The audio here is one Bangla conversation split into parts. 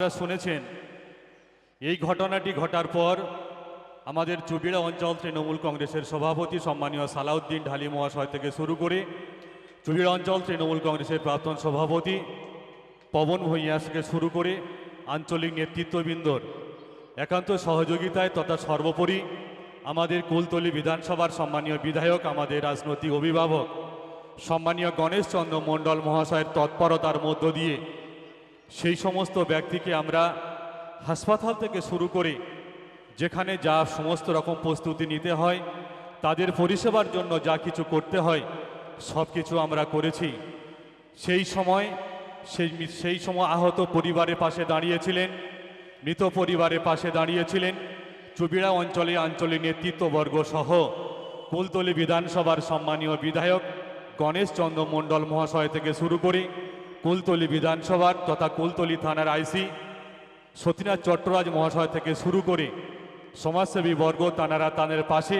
আপনারা শুনেছেন, এই ঘটনাটি ঘটার পর আমাদের চুবিড়া অঞ্চল তৃণমূল কংগ্রেসের সভাপতি সম্মানীয় সালাউদ্দিন ঢালি মহাশয় থেকে শুরু করে চুবিড়া অঞ্চল তৃণমূল কংগ্রেসের প্রাক্তন সভাপতি পবন ভূঁইয়া থেকে শুরু করে আঞ্চলিক নেতৃত্ববৃন্দর একান্ত সহযোগিতায় তথা সর্বোপরি আমাদের কুলতলি বিধানসভার সম্মানীয় বিধায়ক, আমাদের রাজনৈতিক অভিভাবক, সম্মানীয় গণেশচন্দ্র মণ্ডল মহাশয়ের তৎপরতার মধ্য দিয়ে সেই সমস্ত ব্যক্তিকে আমরা হাসপাতাল থেকে শুরু করে যেখানে যা সমস্ত রকম প্রস্তুতি নিতে হয়, তাদের পরিষেবার জন্য যা কিছু করতে হয়, সব কিছু আমরা করেছি। সেই সময় সেই সেই সময় আহত পরিবারের পাশে দাঁড়িয়েছিলেন, মৃত পরিবারের পাশে দাঁড়িয়েছিলেন, চুবিড়া অঞ্চলে আঞ্চলিক নেতৃত্ববর্গ সহ কুলতলি বিধানসভার সম্মানীয় বিধায়ক গণেশচন্দ্র মণ্ডল মহাশয় থেকে শুরু করে কুলতলি বিধানসভার তথা কুলতলি থানার আইসি সতীনাথ চট্টরাজ মহাশয় থেকে শুরু করে সমাজসেবী বর্গ তানারা তাদের পাশে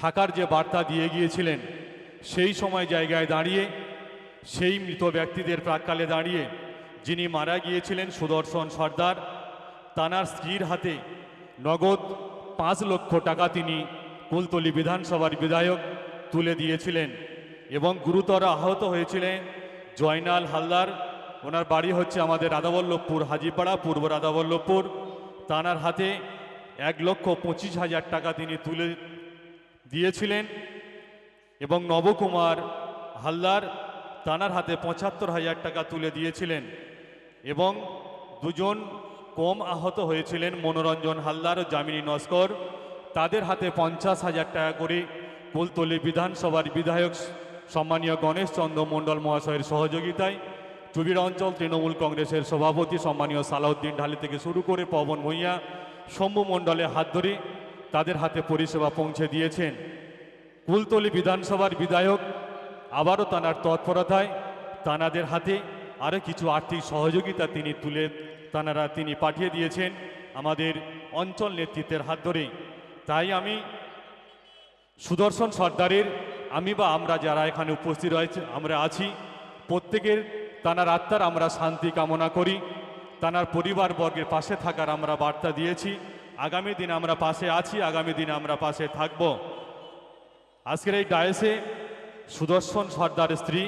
থাকার যে বার্তা দিয়ে গিয়েছিলেন, সেই সময় জায়গায় দাঁড়িয়ে, সেই মৃত ব্যক্তিদের প্রাককালে দাঁড়িয়ে যিনি মারা গিয়েছিলেন সুদর্শন সর্দার, তানার স্ত্রীর হাতে নগদ পাঁচ লক্ষ টাকা তিনি কুলতলি বিধানসভার বিধায়ক তুলে দিয়েছিলেন এবং গুরুতর আহত হয়েছিলেন জয়নাল হালদার, ওনার বাড়ি হচ্ছে আমাদের রাধাবল্লভপুর, হাজিপাড়া, পূর্ব রাধাবল্লভপুর। তানার হাতে এক লক্ষ পঁচিশ হাজার টাকা তিনি তুলে দিয়েছিলেন এবং নবকুমার হালদার তানার হাতে পঁচাত্তর হাজার টাকা তুলে দিয়েছিলেন এবং দুজন কম আহত হয়েছিলেন মনোরঞ্জন হালদার ও জামিনী নস্কর। তাদের হাতে পঞ্চাশ হাজার টাকা করে কুলতলি বিধানসভার বিধায়ক সম্মানীয় গণেশ চন্দ্র মণ্ডল মহাশয়ের সহযোগিতায় চুবিড়া অঞ্চল তৃণমূল কংগ্রেসের সভাপতি সম্মানীয় সালাউদ্দিন ঢালি থেকে শুরু করে পবন ভূঁইয়া, শম্ভু মণ্ডলের হাত ধরে তাদের হাতে পরিষেবা পৌঁছে দিয়েছেন। কুলতলি বিধানসভার বিধায়ক আবারও তানার তৎপরতায় তানাদের হাতে আরও কিছু আর্থিক সহযোগিতা তিনি তুলে তানারা তিনি পাঠিয়ে দিয়েছেন আমাদের অঞ্চল নেতৃত্বের হাত ধরে তাই আমি সুদর্শন সর্দারের আমি বা আমরা যারা এখানে উপস্থিত রয়েছে, আমরা আছি। প্রত্যেকের তানার আত্মার আমরা শান্তি কামনা করি। তানার পরিবারবর্গের পাশে থাকার আমরা বার্তা দিয়েছি। আগামী দিন আমরা পাশে আছি, আগামী দিন আমরা পাশে থাকব। আজকের এই ডায়েসে সুদর্শন সর্দারের স্ত্রী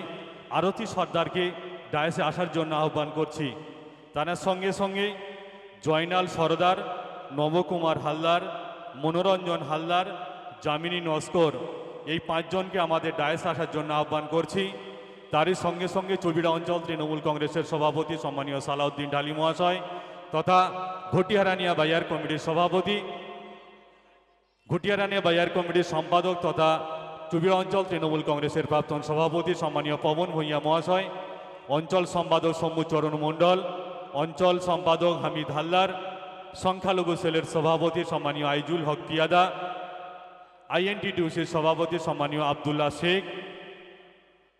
আরতি সর্দারকে ডায়েসে আসার জন্য আহ্বান করছি। তার সঙ্গে সঙ্গে জয়নাল সরদার, নবকুমার হালদার, মনোরঞ্জন হালদার জামিনী নস্কর এই পাঁচজনকে আমাদের ডায়েসে আসার জন্য আহ্বান করছি। তারই সঙ্গে সঙ্গে চবিড়া অঞ্চল তৃণমূল কংগ্রেসের সভাপতি সম্মানীয় সালাউদ্দিন ঢালি মহাশয় তথা ঘটিয়ারানিয়া বাজার কমিটির সভাপতি, ঘটিয়ারানিয়া বাজার কমিটির সম্পাদক তথা চুবিড়া অঞ্চল তৃণমূল কংগ্রেসের প্রাক্তন সভাপতি সম্মানীয় পবন ভূঁইয়া মহাশয়, অঞ্চল সম্পাদক শম্ভুচরণ মণ্ডল, অঞ্চল সম্পাদক হামিদ হাল্লার সংখ্যালঘু সেলের সভাপতি সম্মানীয় আইজুল হক পিয়াদা আইএনটিটিউসির সভাপতি সম্মানীয় আবদুল্লাহ শেখ,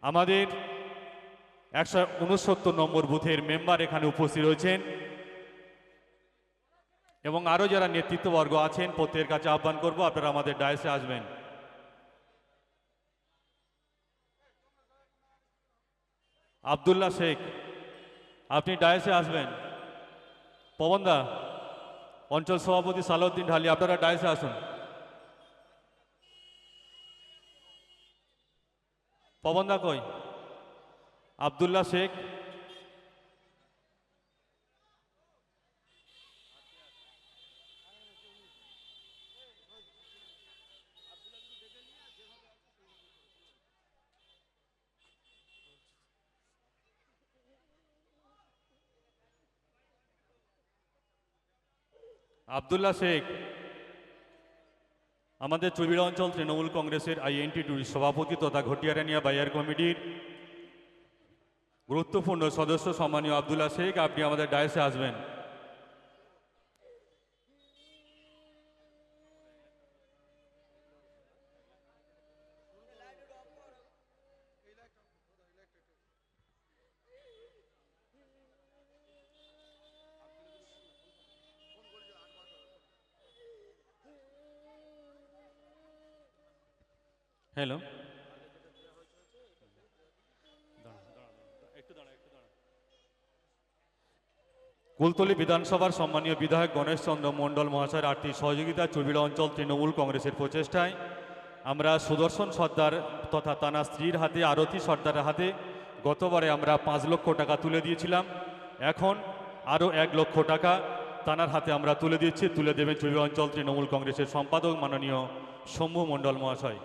আমাদের একশো উনসত্তর নম্বর বুথের মেম্বার এখানে উপস্থিত রয়েছেন এবং আরও যারা নেতৃত্ববর্গ আছেন, প্রত্যেকের কাছে আহ্বান করব, আপনারা আমাদের ডায়েসে আসবেন। আবদুল্লাহ শেখ, আপনি ডায়েসে আসবেন? পবনদা, অঞ্চল সভাপতি সালাউদ্দিন ঢালি, আপনারা ডায়েসে আসুন। পবনদা কই? আবদুল্লাহ শেখ। আবদুল্লাহ শেখ। আমাদের চুবিড়া অঞ্চল তৃণমূল কংগ্রেসের আইএনটি টুর সভাপতি তথা ঘটিয়ারানিয়া বাইয়ার কমিটির গুরুত্বপূর্ণ সদস্য সম্মানীয় আবদুল্লা শেখ, আপনি আমাদের ডায়েসে আসবেন। হ্যালো কুলতলি বিধানসভার সম্মানীয় বিধায়ক গণেশ চন্দ্র মণ্ডল মহাশয়ের আর্থিক সহযোগিতা চুবিড়া অঞ্চল তৃণমূল কংগ্রেসের প্রচেষ্টায় আমরা সুদর্শন সর্দার তথা তানার স্ত্রীর হাতে, আরতি সর্দারের হাতে গতবারে আমরা পাঁচ লক্ষ টাকা তুলে দিয়েছিলাম। এখন আরও এক লক্ষ টাকা তানার হাতে আমরা তুলে দিচ্ছি। তুলে দেবেন চুবিড়া অঞ্চল তৃণমূল কংগ্রেসের সম্পাদক মাননীয় শম্ভু মণ্ডল মহাশয়।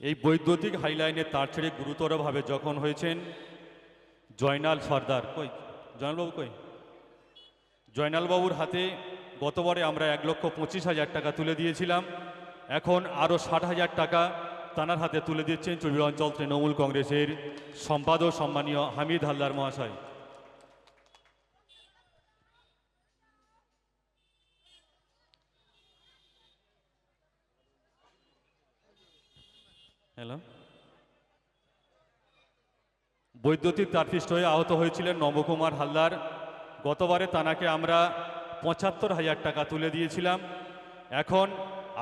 এই বৈদ্যুতিক হাইলাইনে তার ছেড়ে গুরুতরভাবে যখন হয়েছেন জয়নাল সর্দার। কই? জয়নালবাবু কই? জয়নালবাবুর হাতে গতবারে আমরা এক লক্ষ পঁচিশ হাজার টাকা তুলে দিয়েছিলাম। এখন আরও ষাট হাজার টাকা তানার হাতে তুলে দিচ্ছেন চুবির অঞ্চল তৃণমূল কংগ্রেসের সম্পাদক সম্মানীয় হামিদ হালদার মহাশয়। হ্যালো বৈদ্যুতিক তারপিষ্ট হয়ে আহত হয়েছিলেন নবকুমার হালদার। গতবারে তানাকে আমরা পঁচাত্তর হাজার টাকা তুলে দিয়েছিলাম। এখন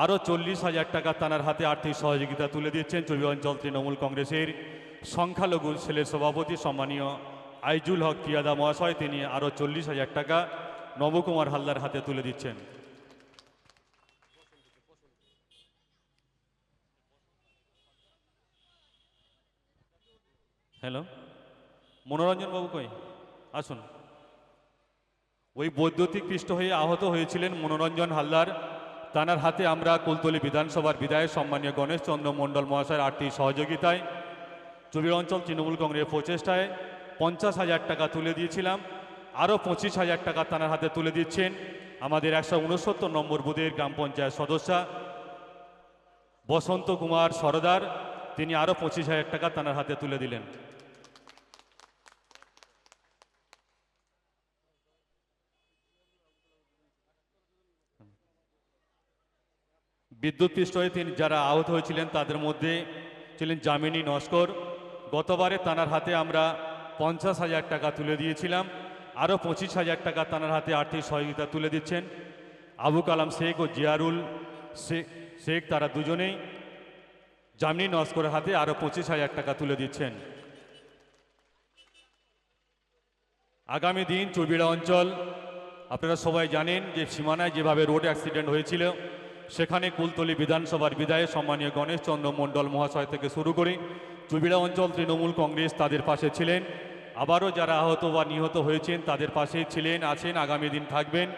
আরও চল্লিশ হাজার টাকা তানার হাতে আর্থিক সহযোগিতা তুলে দিয়েছেন চবি অঞ্চল তৃণমূল কংগ্রেসের সংখ্যালঘু ছেলের সভাপতি সম্মানীয় আইজুল হক কিয়াদা মহাশয়। তিনি আরও চল্লিশ হাজার টাকা নবকুমার হালদার হাতে তুলে দিচ্ছেন। হ্যালো মনোরঞ্জন বাবু কই? আসুন। ওই বৈদ্যুতিক পৃষ্ঠ হয়ে আহত হয়েছিলেন মনোরঞ্জন হালদার। তানার হাতে আমরা কুলতলি বিধানসভার বিধায়ক সম্মানীয় গণেশ চন্দ্র মণ্ডল মহাশয়ের আর্থিক সহযোগিতায় চুবির অঞ্চল তৃণমূল কংগ্রেসের প্রচেষ্টায় পঞ্চাশ হাজার টাকা তুলে দিয়েছিলাম, আরও পঁচিশ হাজার টাকা তানার হাতে তুলে দিচ্ছেন আমাদের একশো উনসত্তর নম্বর বুথের গ্রাম পঞ্চায়েত সদস্যা বসন্ত কুমার সরদার, তিনি আরও পঁচিশ হাজার টাকা তানার হাতে তুলে দিলেন। বিদ্যুৎ পৃষ্ঠ হয়ে তিনি যারা আহত হয়েছিলেন, তাদের মধ্যে ছিলেন জামিনী নস্কর। গতবারে তানার হাতে আমরা পঞ্চাশ হাজার টাকা তুলে দিয়েছিলাম, আরও পঁচিশ হাজার টাকা তানার হাতে আর্থিক সহযোগিতা তুলে দিচ্ছেন। আবু কালাম শেখ ও জিয়ারুল শেখ শেখ তারা দুজনেই জামিনী নস্করের হাতে আরও পঁচিশ হাজার টাকা তুলে দিচ্ছেন। আগামী দিন চুবিড়া অঞ্চল, আপনারা সবাই জানেন যে সীমানায় যেভাবে রোড অ্যাক্সিডেন্ট হয়েছিল সেখানে কুলতলি বিধানসভার বিধায়ক সম্মানীয় গণেশ চন্দ্র মণ্ডল মহাশয় থেকে শুরু করে চুবিড়া অঞ্চল তৃণমূল কংগ্রেস তাদের পাশে ছিলেন। আবারও যারা আহত বা নিহত হয়েছেন তাদের পাশে ছিলেন, আছেন, আগামী দিন থাকবেন।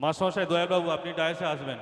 মাস্টারমশাই, দয়ালবাবু, আপনি ডায়াসে আসবেন।